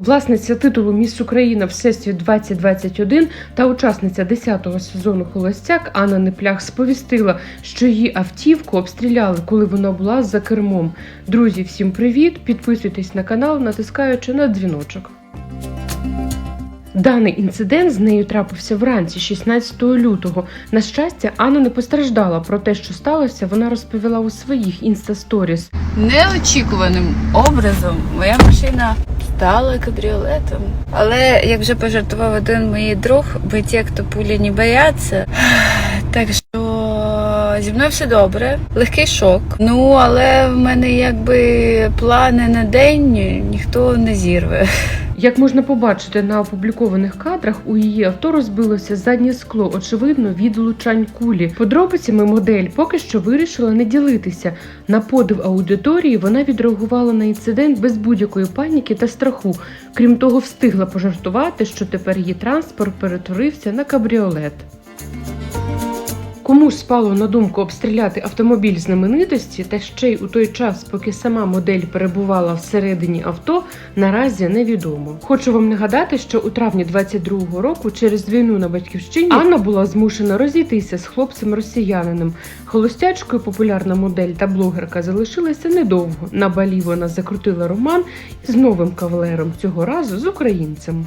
Власниця титулу Міс Україна Всесвіт 2021 та учасниця 10-го сезону Холостяк Анна Неплях сповістила, що її автівку обстріляли, коли вона була за кермом. Друзі, всім привіт! Підписуйтесь на канал, натискаючи на дзвіночок. Даний інцидент з нею трапився вранці, 16 лютого. На щастя, Анна не постраждала. Про те, що сталося, вона розповіла у своїх інстасторіс. Неочікуваним образом моя машина стала кабріолетом. Але як вже пожартував один мій друг, бо ті, то пулі не бояться. Так що зі мною все добре, легкий шок. Ну але в мене якби плани на день ніхто не зірве. Як можна побачити на опублікованих кадрах, у її авто розбилося заднє скло, очевидно, від влучань кулі. Подробицями модель поки що вирішила не ділитися. На подив аудиторії вона відреагувала на інцидент без будь-якої паніки та страху. Крім того, встигла пожартувати, що тепер її транспорт перетворився на кабріолет. Кому спало на думку обстріляти автомобіль знаменитості, та ще й у той час, поки сама модель перебувала всередині авто, наразі невідомо. Хочу вам нагадати, що у травні 22-го року, через війну на батьківщині, Анна була змушена розійтися з хлопцем росіянином. Холостячкою популярна модель та блогерка залишилася недовго. На балі вона закрутила роман з новим кавалером цього разу з українцем.